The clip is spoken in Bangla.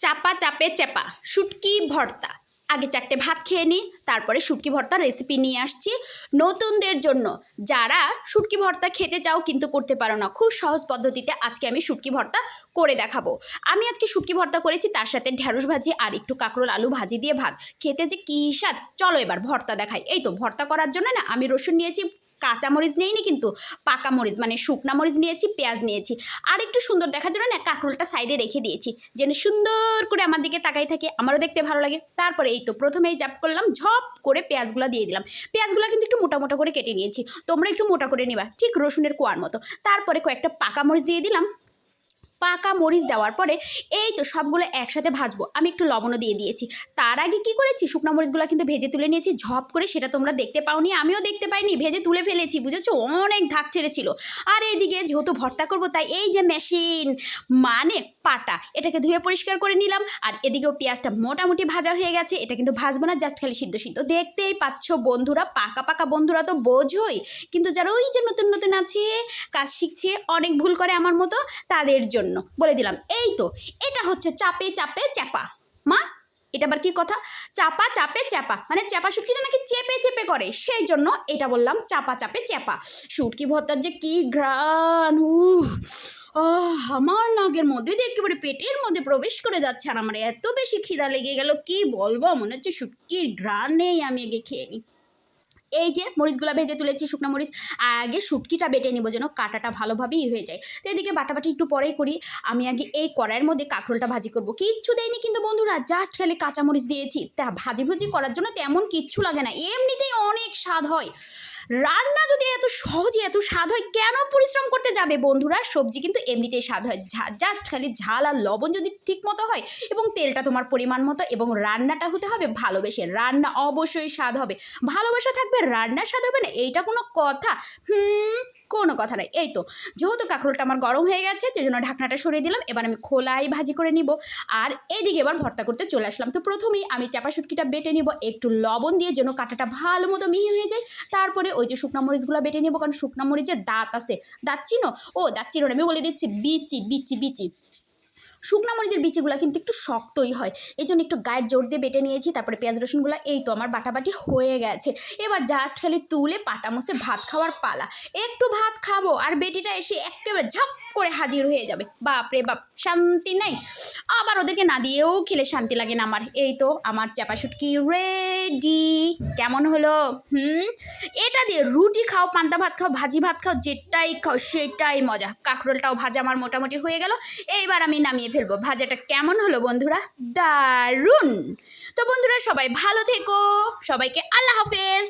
চাপা চাপে চেপা, শুটকি ভর্তা। আগে চারটে ভাত খেয়ে নিই তারপরে শুটকি ভর্তার রেসিপি নিয়ে আসছি। নতুনদের জন্য, যারা শুটকি ভর্তা খেতে চাও কিন্তু করতে পারো না, খুব সহজ পদ্ধতিতে আজকে আমি শুটকি ভর্তা করে দেখাবো। আমি আজকে শুটকি ভর্তা করেছি, তার সাথে ঢ্যাঁড়স ভাজি আর একটু কাঁকরোল আলু ভাজি দিয়ে ভাত। খেতে যে কী স্বাদ! চলো এবার ভর্তা দেখাই। এই তো, ভর্তা করার জন্য না আমি রসুন নিয়েছি কাঁচা মরিচ নেইনি কিন্তু পাকা মরিচ মানে শুকনা মরিচ নিয়েছি, পেঁয়াজ নিয়েছি। আর একটু সুন্দর দেখার জন্য না, কাঁকরোলটা সাইডে রেখে দিয়েছি, যেন সুন্দর করে আমার দিকে তাকাই থাকে, আমারও দেখতে ভালো লাগে। তারপরে এই তো প্রথমেই জাপ করলাম, ঝপ করে পেঁয়াজগুলো দিয়ে দিলাম। পেঁয়াজগুলো কিন্তু একটু মোটা মোটা করে কেটে নিয়েছি, তোমরা একটু মোটা করে নিবা, ঠিক রসুনের কোয়ার মতো। তারপরে কয়েকটা পাকা মরিচ দিয়ে দিলাম পাকা মরিচ দেওয়ার পরে এই তো সবগুলো একসাথে ভাজবো। আমি একটু লবণও দিয়ে দিয়েছি। তার আগে কি করেছি? শুকনো মরিচগুলো কিন্তু ভেজে তুলে নিয়েছি। ঝপ করে সেটা তোমরা দেখতে পাওনি, আমিও দেখতে পাইনি। ভেজে তুলে ফেলেছি, বুঝেছ? অনেক ধাক ছেড়েছিল। আর এইদিকে যেহেতু ভর্তা করব, তাই এই যে মেশিন মানে পাটা। এটাকে ধুয়ে পরিষ্কার করে নিলাম, আর এদিকেও পেঁয়াজটা মোটামুটি ভাজা হয়ে গেছে। এটা কিন্তু ভাজবো না জাস্ট খালি সিদ্ধ সিদ্ধ। দেখতেই পাচ্ছ বন্ধুরা, পাকা পাকা বন্ধুরা তো বোঝই। কিন্তু যারা ওই যে নতুন নতুন আছে, কাজ শিখছে, অনেক ভুল করে আমার মতো, তাদের জন্য। বলে দিলাম, এই তো, এটা হচ্ছে চাপে চাপে চাপা মা, এটা আবার কি কথা? চাপা চাপে চাপা মানে চাপা শুটকিটা নাকি চেপে চেপে করে। সেই জন্য এটা বললাম চাপা চাপে চাপা শুটকি ভর্তার যে কি ঘ্রাণ, উহ! আমার নাগের মধ্যে দিয়ে একেবারে পেটের মধ্যে প্রবেশ করে যাচ্ছে আর আমার এত বেশি খিদা লেগে গেল, কি বলব? মনে হচ্ছে শুটকির ঘ্রাণ নেই, আমি আগে খেয়ে নিই এই যে মরিচগুলো ভেজে তুলেছি, শুকনো মরিচ, আগে শুটকিটা বেটে নিব যেন কাটাটা ভালোভাবেই হয়ে যায়। তো এদিকে বাটাবাটি একটু পরেই করি, আমি আগে এই কড়াইয়ের মধ্যে কাঁকরোলটা ভাজি করব। কিচ্ছু দেয়নি কিন্তু বন্ধুরা জাস্ট খালি কাঁচামরিচ দিয়েছি। তা ভাজি ভুজি করার জন্য তেমন কিচ্ছু লাগে না, এমনিতেই অনেক স্বাদ হয়। রান্না যদি এত সহজে, এত স্বাদ হয়, কেন পরিশ্রম করতে যাবে বন্ধুরা? সবজি কিন্তু এমনিতেই স্বাদ হয়। জাস্ট খালি ঝাল আর লবণ যদি ঠিক মতো হয় এবং তেলটা তোমার পরিমাণ মতো এবং রান্নাটা হতে হবে ভালোবেসে। রান্না অবশ্যই স্বাদ হবে। ভালোবাসা থাকবে রান্না স্বাদ হবে না? এইটা কোনো কথা? হুম, কোনো কথা নাই এই তো, যেহেতু কাঁকরোলটা আমার গরম হয়ে গেছে, সেই জন্য ঢাকনাটা সরিয়ে দিলাম। এবার আমি খোলাই ভাজি করে নিব। আর এদিকে এবার ভর্তা করতে চলে আসলাম। তো প্রথমেই আমি চাপা শুটকিটা বেটে নিব। একটু লবণ দিয়ে যেন কাঁটাটা ভালো মতো মিহি হয়ে যায়। তারপরে ওই যে শুকনা মরিচগুলো বেটে নেব, কারণ শুকনা মরিচের দাঁত আছে। দাঁত চিনো? ও, দাঁত চিনো আমি বলে দিচ্ছি, বিচি বিচি বিচি। শুকনা মরিচের বিচিগুলো কিন্তু একটু শক্তই হয়। এই জন্য একটু গায়ের জোর দিয়ে বেটে নিয়েছি, তারপরে পেঁয়াজ রসুনগুলো, এই তো আমার বাটাবাটি হয়ে গেছে। এবার জাস্ট খালি তুলে পাটা মুছে ভাত খাওয়ার পালা। একটু ভাত খাব, আর বেটিটা এসে একেবারে ঝাপ করে হাজির হয়ে যাবে। বাপ রে বাপ, শান্তি নাই। আবার ওদেরকে না দিয়েও খেলে শান্তি লাগে না আমার। এই তো আমার চাপা শুটকি রেডি কেমন হলো? হুম? এটা দিয়ে রুটি খাও, পান্তা ভাত খাও, ভাজি ভাত খাও, যেটাই খাও, সেটাই মজা। কাঁকরোলটাও ভাজা আমার মোটামুটি হয়ে গেল। এইবার আমি নামিয়ে ফেলব। ভাজাটা কেমন হলো বন্ধুরা? দারুণ! তো বন্ধুরা সবাই ভালো থেকো। সবাইকে আল্লাহ হাফেজ।